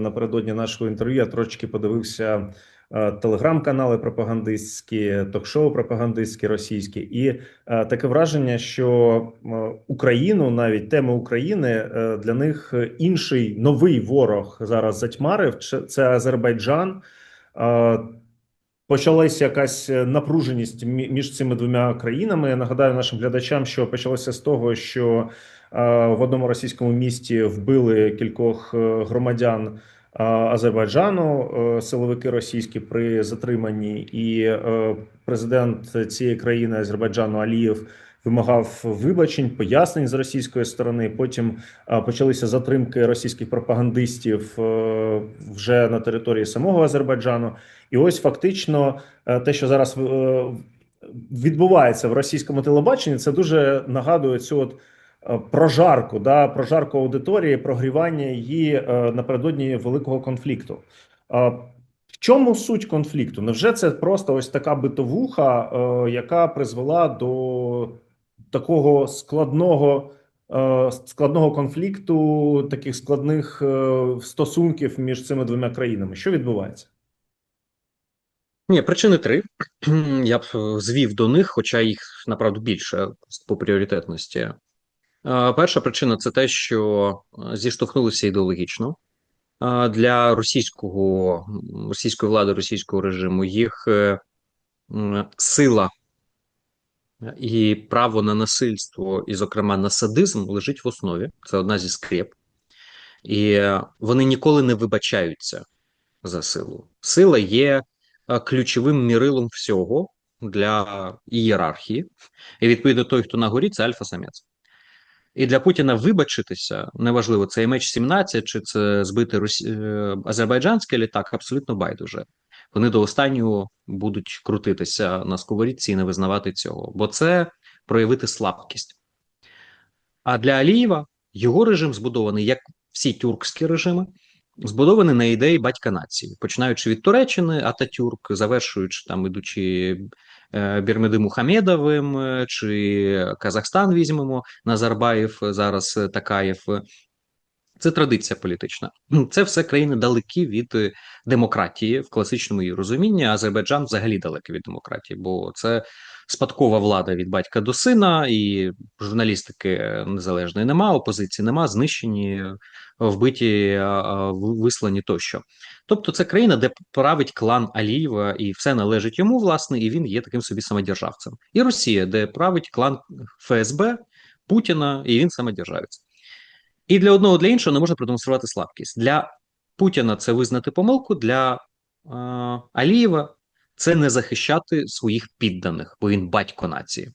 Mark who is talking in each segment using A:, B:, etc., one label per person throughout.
A: Напередодні нашого інтерв'ю я трошки подивився е, телеграм-канали пропагандистські, ток-шоу пропагандистські російські, і е, таке враження, що Україну, навіть теми України е, для них інший новий ворог зараз затьмарив. Це Азербайджан. Е, Почалася якась напруженість між цими двома країнами. Я нагадаю нашим глядачам, що почалося з того, що е, в одному російському місті вбили кількох е, громадян е, Азербайджану, е, силовики російські при затриманні, і е, президент цієї країни Азербайджану Алієв вимагав вибачень, пояснень з російської сторони. Потім почалися затримки російських пропагандистів е, вже на території самого Азербайджану. І ось фактично е, те, що зараз е, відбувається в російському телебаченні, це дуже нагадує цю от прожарку, да, прожарку аудиторії, прогрівання її напередодні великого конфлікту. В чому суть конфлікту? Невже це просто ось така битовуха, яка призвела до такого складного, е, складного конфлікту, таких складних е, стосунків між цими двома країнами? Що відбувається?
B: Ні, причини три. Я б е, звів до них, хоча їх направду більше по пріоритетності. Перша причина це те, що зіштовхнулися ідеологічно. Для російського, російської влади, російського режиму їх сила і право на насильство, і, зокрема, на садизм лежить в основі. Це одна зі скреп. І е, вони ніколи не вибачаються за силу. Сила є е, ключовим мірилом всього для ієрархії. І відповідно той, хто на горі, це альфа-самець. І для Путіна вибачитися, неважливо, це MH17 чи це збити Росі... е, азербайджанський літак, абсолютно байдуже. Вони до останнього будуть крутитися на сковорідці і не визнавати цього, бо це проявити слабкість. А для Алієва його режим збудований, як всі тюркські режими, збудований на ідеї батька нації, починаючи від Туреччини, Ататюрк, завершуючи там, ідучи е, Бірмеди Мухамедовим, е, чи Казахстан візьмемо, Назарбаєв, зараз Такаєв. Це традиція політична. Це все країни далекі від е, демократії в класичному її розумінні. Азербайджан взагалі далекий від демократії, бо це спадкова влада від батька до сина, і журналістики е, незалежної нема, опозиції нема, знищені, е, вбиті, вислані тощо. Тобто, це країна, де править клан Алієва, і все належить йому, власне, і він є таким собі самодержавцем. І Росія, де править клан ФСБ Путіна, і він самодержавець. І для одного, для іншого не можна продемонструвати слабкість. Для Путіна це визнати помилку, для е, Алієва це не захищати своїх підданих, бо він батько нації.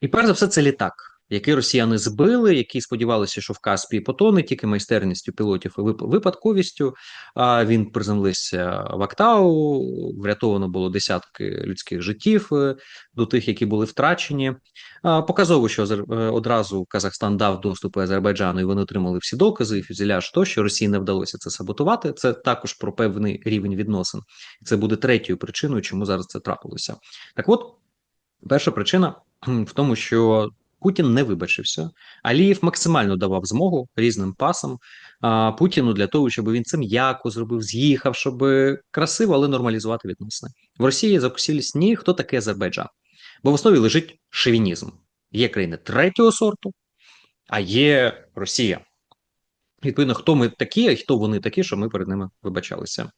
B: І перш за все, це літак, який росіяни збили, які сподівалися, що в Каспії потоне тільки майстерністю пілотів і випадковістю. А він приземлився в Актау, врятовано було десятки людських життів е, до тих, які були втрачені. Показово, що е, одразу Казахстан дав доступ Азербайджану, і вони отримали всі докази, і фюзеляж тощо. Росії не вдалося це саботувати. Це також про певний рівень відносин. Це буде третьою причиною, чому зараз це трапилося. Так от, перша причина в тому, що Путін не вибачився. Алієв максимально давав змогу різним пасам а, Путіну для того, щоб він це м'яко зробив, з'їхав, щоб красиво, але нормалізувати відносини. В Росії закусились ні, хто такий Азербайджан. Бо в основі лежить шовінізм. Є країни третього сорту, а є Росія. Відповідно, хто ми такі, а хто вони такі, що ми перед ними вибачалися.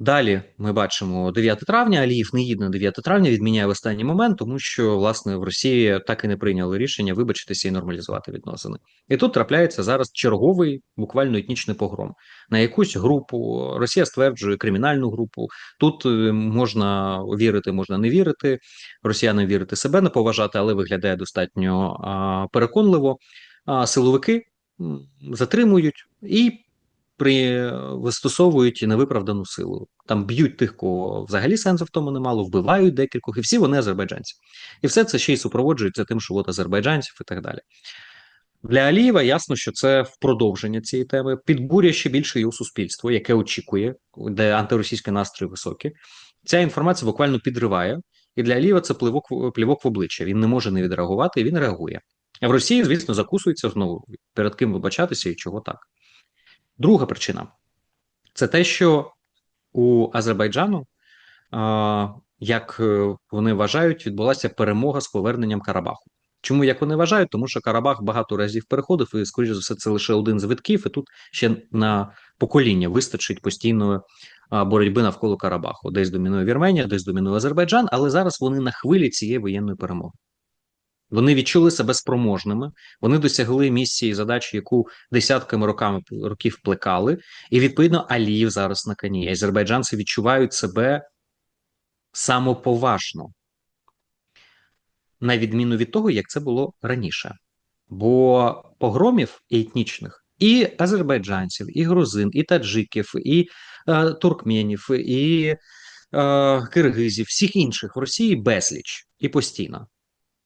B: Далі ми бачимо 9 травня. Аліїв не їде на 9 травня, відміняє в останній момент, тому що власне в Росії так і не прийняли рішення вибачитися і нормалізувати відносини. І тут трапляється зараз черговий буквально етнічний погром на якусь групу. Росія стверджує кримінальну групу. Тут е, можна вірити, можна не вірити. Росіянам вірити себе не поважати, але виглядає достатньо переконливо. А силовики затримують і при вистосовують невиправдану силу. Там б'ють тих, кого взагалі сенсу в тому немало, вбивають декількох, і всі вони азербайджанці. І все це ще й супроводжується тим, що от азербайджанців і так далі. Для Алієва ясно, що це в продовження цієї теми підбурює ще більше його суспільство, яке очікує, де антиросійські настрої високі. Ця інформація буквально підриває, і для Алієва це плівок, плівок в обличчя. Він не може не відреагувати, і він реагує. А в Росії, звісно, закусується знову перед ким вибачатися і чого так. Друга причина це те, що у Азербайджану, як е, вони вважають, відбулася перемога з поверненням Карабаху. Чому як вони вважають? Тому що Карабах багато разів переходив, і, скоріш за все, це лише один з витків, і тут ще на покоління вистачить постійної боротьби навколо Карабаху. Десь домінує Вірменія, десь домінує Азербайджан, але зараз вони на хвилі цієї воєнної перемоги. Вони відчули себе спроможними, вони досягли місії задачі, яку десятками роками років плекали, і відповідно Аліїв зараз на коні. Азербайджанці відчувають себе самоповажно, на відміну від того, як це було раніше. Бо погромів етнічних і азербайджанців, і грузин, і таджиків, і е, туркменів, і е, киргизів, всіх інших в Росії безліч і постійно.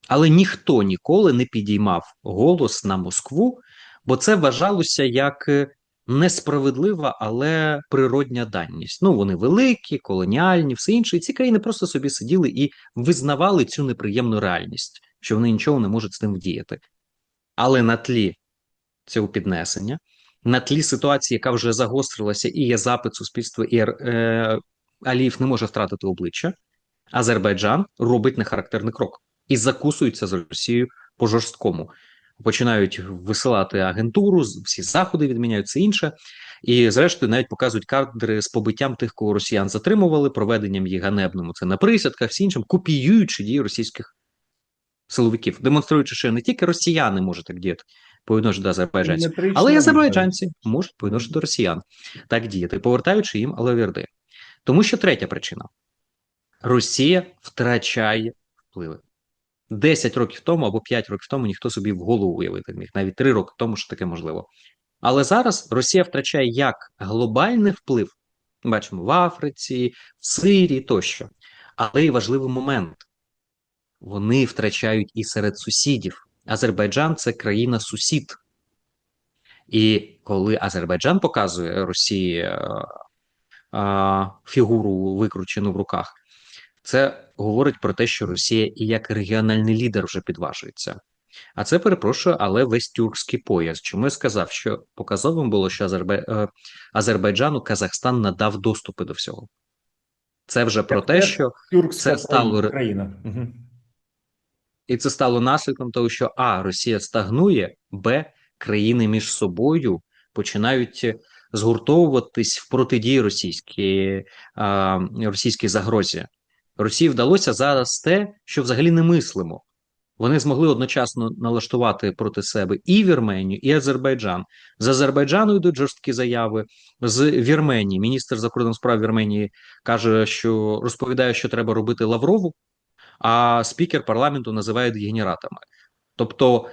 B: Але ніхто ніколи не підіймав голос на Москву, бо це вважалося як е, несправедлива, але природня даність. Ну вони великі, колоніальні, все інше. І ці країни просто собі сиділи і визнавали цю неприємну реальність, що вони нічого не можуть з ним вдіяти. Але на тлі цього піднесення, на тлі ситуації, яка вже загострилася, і є запит суспільства, і е, Аліїв не може втратити обличчя. Азербайджан робить нехарактерний крок і закусуються з Росією по жорсткому. Починають висилати агентуру, всі заходи відміняють це інше, і зрештою навіть показують кадри з побиттям тих, кого росіян затримували, проведенням їх ганебному це на присядках, всі іншим, копіюючи дії російських силовиків, демонструючи, що не тільки росіяни можуть так діяти по відношенню до азербайджанців, але й азербайджанці можуть по відношенню до росіян так діяти, повертаючи їм алаверди. Тому що третя причина: Росія втрачає впливи. 10 років тому або 5 років тому ніхто собі в голову уявити не міг, навіть 3 роки тому, що таке можливо. Але зараз Росія втрачає як глобальний вплив, бачимо в Африці, в Сирії тощо. Але й важливий момент: вони втрачають і серед сусідів. Азербайджан це країна-сусід. І коли Азербайджан показує Росії а, а, фігуру викручену в руках, це говорить про те, що Росія і як регіональний лідер вже підважується. А це перепрошую, але весь тюркський пояс. Чому я сказав, що показовим було, що Азербай... е, Азербайджану Казахстан надав доступи до всього. Це вже про те, що це стало
A: країна. Угу.
B: І це стало наслідком того, що А, Росія стагнує, Б, країни між собою починають згуртовуватись в протидії російській, російській загрозі. Росії вдалося зараз те, що взагалі не мислимо. Вони змогли одночасно налаштувати проти себе і Вірменію, і Азербайджан. З Азербайджану йдуть жорсткі заяви. З Вірменії міністр закордонних справ Вірменії каже, що розповідає, що треба робити Лаврову, а спікер парламенту називає дегенератами. Тобто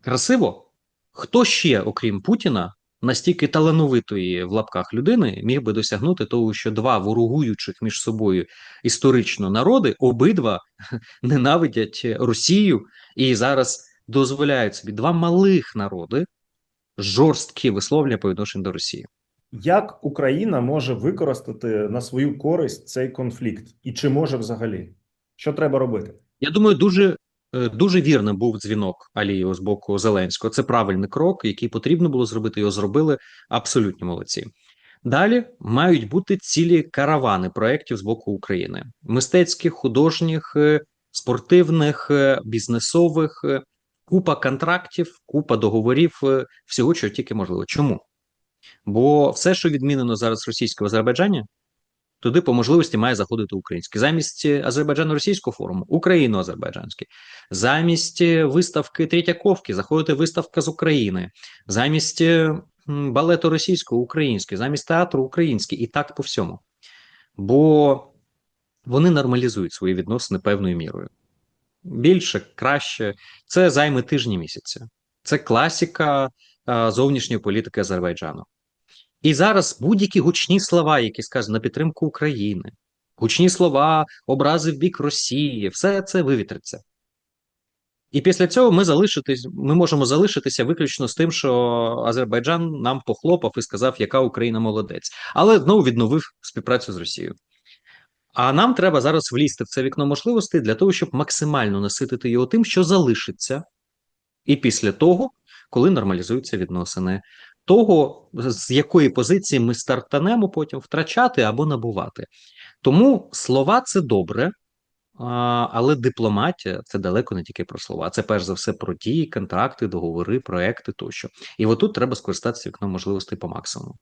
B: красиво, хто ще, окрім Путіна, настільки талановитої в лапках людини міг би досягнути того, що два ворогуючих між собою історично народи обидва ненавидять Росію і зараз дозволяють собі два малих народи жорсткі висловлення по відношенню до Росії.
A: Як Україна може використати на свою користь цей конфлікт, і чи може взагалі? Що треба робити?
B: Я думаю, дуже дуже вірним був дзвінок Алієва з боку Зеленського. Це правильний крок, який потрібно було зробити. Його зробили абсолютно молодці. Далі мають бути цілі каравани проєктів з боку України: мистецьких, художніх, е, спортивних, е, бізнесових, купа контрактів, купа договорів, всього, що тільки можливо. Чому? Бо все, що відмінено зараз російського Азербайджані, туди по можливості має заходити український замість азербайджано-російського форуму, україно-азербайджанський, замість виставки Третьяковки заходити виставка з України, замість балету російського український, замість театру український, і так по всьому. Бо вони нормалізують свої відносини певною мірою. Більше, краще, це займе тижні місяці. Це класіка зовнішньої політики Азербайджану. І зараз будь-які гучні слова, які скажуть на підтримку України, гучні слова, образи в бік Росії, все це вивітриться. І після цього ми залишитись, ми можемо залишитися виключно з тим, що Азербайджан нам похлопав і сказав, яка Україна молодець, але знову відновив співпрацю з Росією. А нам треба зараз влізти в це вікно можливостей для того, щоб максимально наситити його тим, що залишиться, і після того, коли нормалізуються відносини того, з якої позиції ми стартанемо потім втрачати або набувати. Тому слова це добре, але дипломатія це далеко не тільки про слова. Це перш за все про дії, контракти, договори, проекти тощо. І отут треба скористатися вікном можливостей по максимуму.